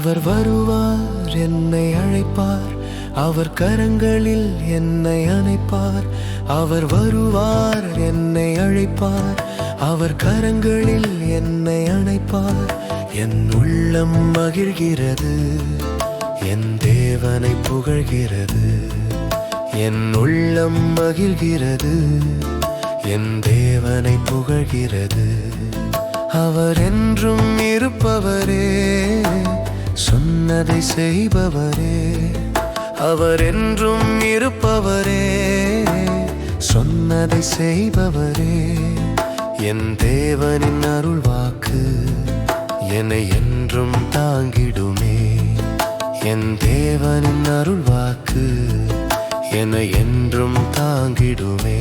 அவர் வருவார் என்னை அழைப்பார். அவர் கரங்களில் என்னை அணைப்பார். அவர் வருவார் என்னை அழைப்பார். அவர் கரங்களில் என்னை அணைப்பார். என் உள்ளம் மகிழ்கிறது. என் தேவனை புகழ்கிறது. என் உள்ளம் மகிழ்கிறது. என் தேவனை புகழ்கிறது. அவர் என்றும் இருப்பவரே. சொன்னதை செய்பவரே. அவர் என்றும் இருப்பவரே. சொன்னதை செய்பவரே. என் தேவனின் அருள் வாக்கு என்னை என்றும் தாங்கிடுமே. என் தேவனின் அருள் வாக்கு என்னை என்றும் தாங்கிடுமே.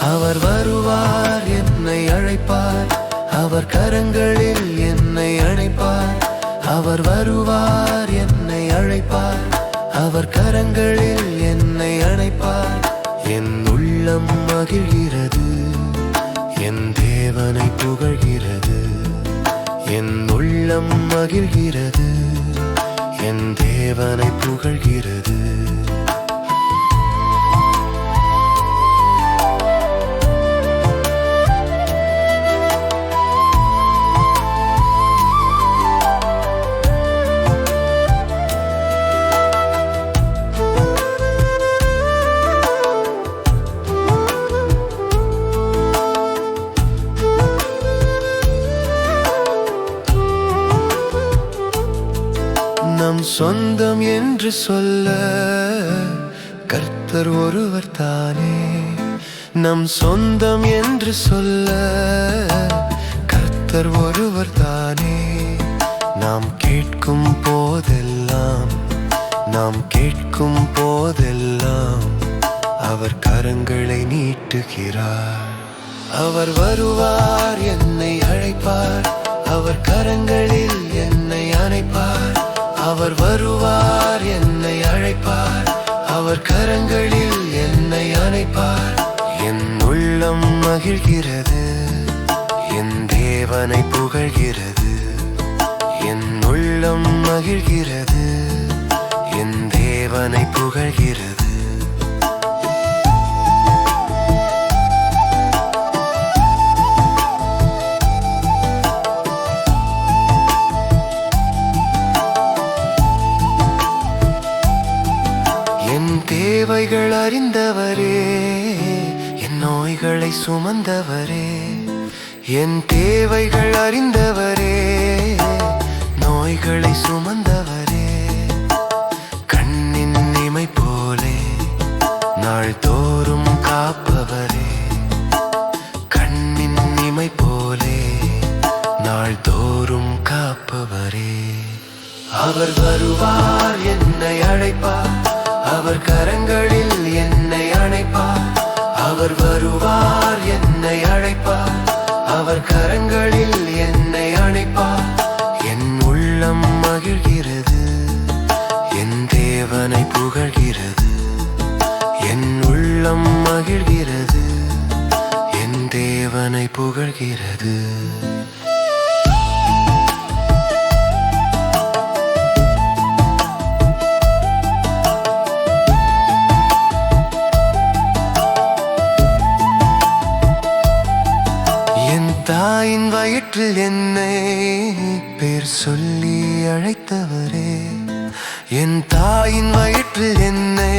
அவர் வருவார் என்னை அழைப்பார். அவர் கரங்களில் என்னை அணைப்பார். அவர் வருவார் என்னை அழைப்பார். அவர் கரங்களில் என்னை அணைப்பார். என் உள்ளம் மகிழ்கிறது என் தேவனை புகழ்கிறது என் உள்ளம் மகிழ்கிறது. என் தேவனை புகழ்கிறது. நம் சொந்தம் என்று சொல்ல கர்த்தர் ஒருவர் தானே. நம் சொந்தம் என்று சொல்ல கர்த்தர் ஒருவர் தானே. நாம் கேட்கும் போதெல்லாம் நாம் கேட்கும் போதெல்லாம் அவர் கரங்களை நீட்டுகிறார். அவர் வருவார் என்னை அழைப்பார். அவர் கரங்களில் என்னை அணைப்பார். அவர் வருவார் என்னை அழைப்பார். அவர் கரங்களில் என்னை அணைப்பார். என் உள்ளம் மகிழ்கிறது என் தேவனை புகழ்கிறது. என் உள்ளம் மகிழ்கிறது என் தேவனை புகழ்கிறது. தேவைகள் அறிந்தவரே என் நோய்களை சுமந்தவரே என் தேவைகள் அறிந்தவரே நோய்களை சுமந்தவரே. கண்ணின் இமை போலே நாள்தோறும் காப்பவரே. கண்ணின் இமை போலே நாள்தோறும் காப்பவரே. அவர் வருவார். அவர் கரங்களில் என்னை அணைப்பார் அவர் வருவார் என்னை அழைப்பார் அவர் கரங்களில் என்னை பேர் சொல்லி அழைத்தவரே. என் தாயின் வயிற்றில் என்னை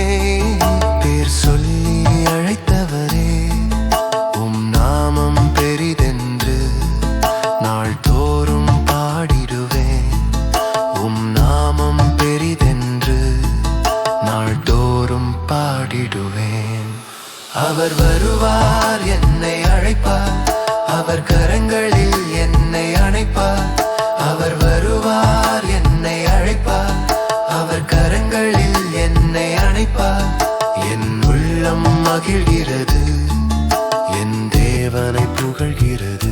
பேர் சொல்லி அழைத்தவரே. உம் நாமம் பெரிதென்று நாள்தோறும் பாடிடுவேன். உம் நாமம் பெரிதென்று நாள்தோறும் பாடிடுவேன். அவர் வருவார் என்னை அழைப்பார். அவர் கரங்களில் புகழ்கிறது.